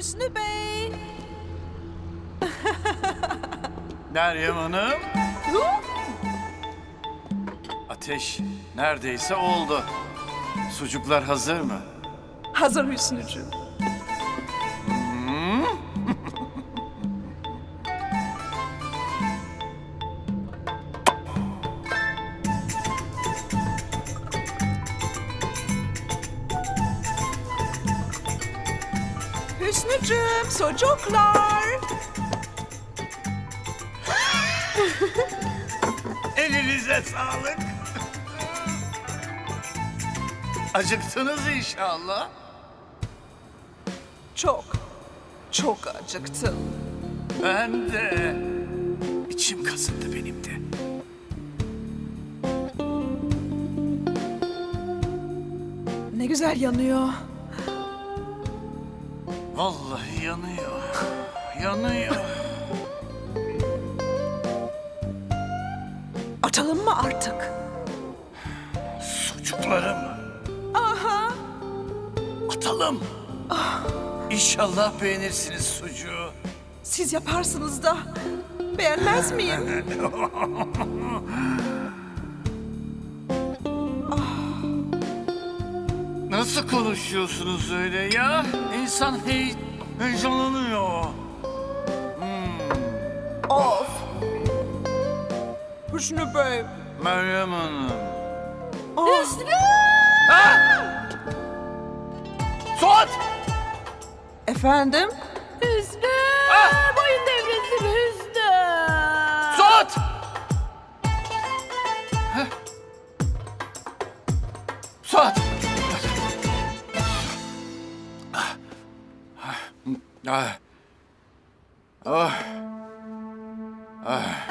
Hüsnü Bey. Meryem Hanım. Ateş neredeyse oldu. Sucuklar hazır mı? Hazır Hüsnücüğüm. Hüsnücüğüm, sucuklar. Elinize sağlık. Acıktınız inşallah. Çok, çok acıktım. Ben de. İçim kasındı benim de. Ne güzel yanıyor. Vallahi yanıyor. Yanıyor. Açalım mı artık? Sucuklarım. Aha. Atalım. İnşallah beğenirsiniz sucuğu. Siz yaparsınız da beğenmez miyim? Nasıl konuşuyorsunuz öyle ya? İnsan hey heyecanlanıyor. of. Hüsnü Bey. Meryem Hanım. Hüsnü! Suat! Efendim? Hüsnü! Ah! Boyun devresim Hüsnü! Suat! Ah. Ah. Ah.